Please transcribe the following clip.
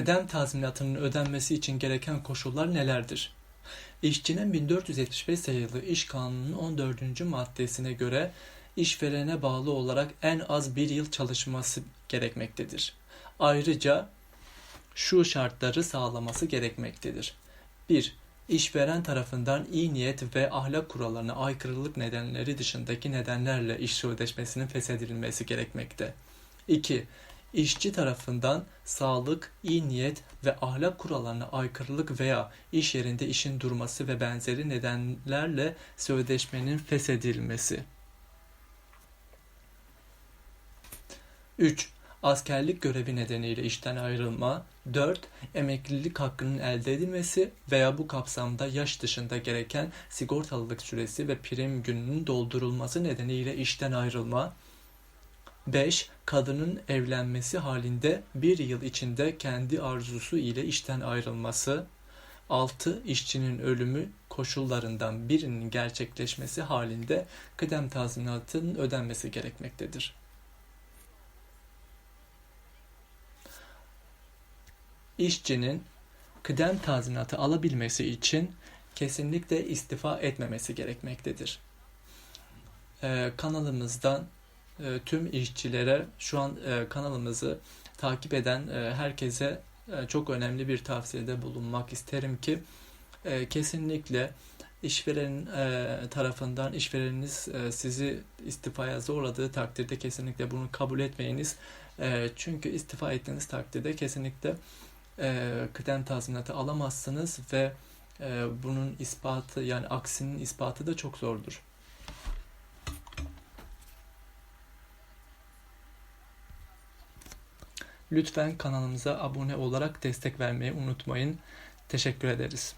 Kıdem tazminatının ödenmesi için gereken koşullar nelerdir? İşçinin 1475 sayılı İş Kanunu'nun 14. maddesine göre işverene bağlı olarak en az bir yıl çalışması gerekmektedir. Ayrıca şu şartları sağlaması gerekmektedir. 1. İşveren tarafından iyi niyet ve ahlak kurallarına aykırılık nedenleri dışındaki nedenlerle iş sözleşmesinin feshedilmesi gerekmekte. 2. İşçi tarafından sağlık, iyi niyet ve ahlak kurallarına aykırılık veya iş yerinde işin durması ve benzeri nedenlerle sözleşmenin feshedilmesi. 3. Askerlik görevi nedeniyle işten ayrılma. 4. Emeklilik hakkının elde edilmesi veya bu kapsamda yaş dışında gereken sigortalılık süresi ve prim gününün doldurulması nedeniyle işten ayrılma. 5. Kadının evlenmesi halinde bir yıl içinde kendi arzusu ile işten ayrılması. 6. İşçinin ölümü koşullarından birinin gerçekleşmesi halinde kıdem tazminatının ödenmesi gerekmektedir. İşçinin kıdem tazminatı alabilmesi için kesinlikle istifa etmemesi gerekmektedir. Ee, kanalımızdan e, tüm işçilere şu an e, kanalımızı takip eden e, herkese çok önemli bir tavsiyede bulunmak isterim ki kesinlikle işveren e, tarafından işvereniniz sizi istifaya zorladığı takdirde kesinlikle bunu kabul etmeyiniz. Çünkü istifa ettiğiniz takdirde kesinlikle e, kıdem tazminatı alamazsınız ve bunun ispatı yani aksinin ispatı da çok zordur. Lütfen kanalımıza abone olarak destek vermeyi unutmayın. Teşekkür ederiz.